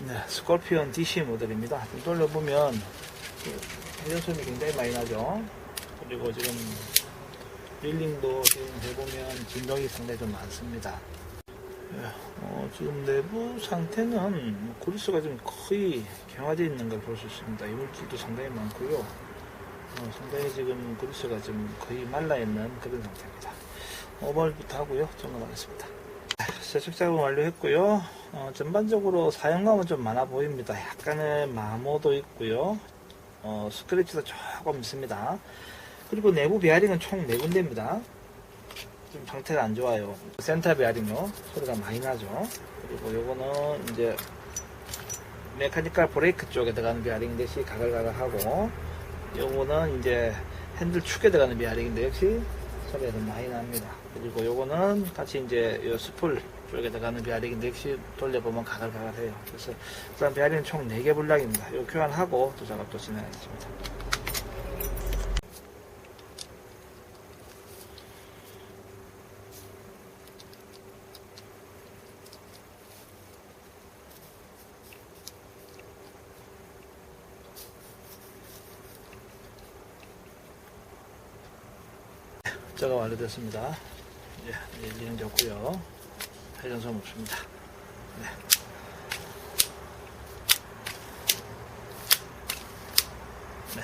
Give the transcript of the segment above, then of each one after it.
네, 스콜피온 DC 모델입니다. 좀 돌려보면 그 회전소음이 굉장히 많이 나죠. 그리고 지금 릴링도 지금 해보면 진동이 상당히 좀 많습니다. 네, 어, 지금 내부 상태는 그리스가 좀 거의 경화되어 있는 걸 볼 수 있습니다. 이물질도 상당히 많고요. 어, 상당히 지금 그리스가 좀 거의 말라 있는 그런 상태입니다. 오버홀부터 하고요. 점검하겠습니다. 세척 작업 완료했고요. 어, 전반적으로 사용감은 좀 많아 보입니다. 약간의 마모도 있고요. 어, 스크래치도 조금 있습니다. 그리고 내부 베어링은 총 4군데입니다. 좀 상태가 안 좋아요. 센터 베어링요. 소리가 많이 나죠. 그리고 요거는 이제 메카니컬 브레이크 쪽에 들어가는 베어링 대시 가글가글하고 요거는 이제 핸들 축에 들어가는 베어링인데 역시 소리가 좀 많이 납니다. 그리고 요거는 같이 이제 요 스풀 쪽에 들어가는 베어링인데 역시 돌려보면 가글가글해요. 그래서 일단 베어링은 총 4개 분량입니다. 요 교환하고 또 작업도 진행하겠습니다. 작업 완료됐습니다. 이제 일리는 좋고요. 회전소음 없습니다. 네. 네.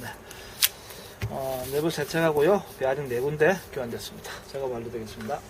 네. 어, 내부 세척하고요. 베어링 네 군데 교환됐습니다. 작업 완료되겠습니다.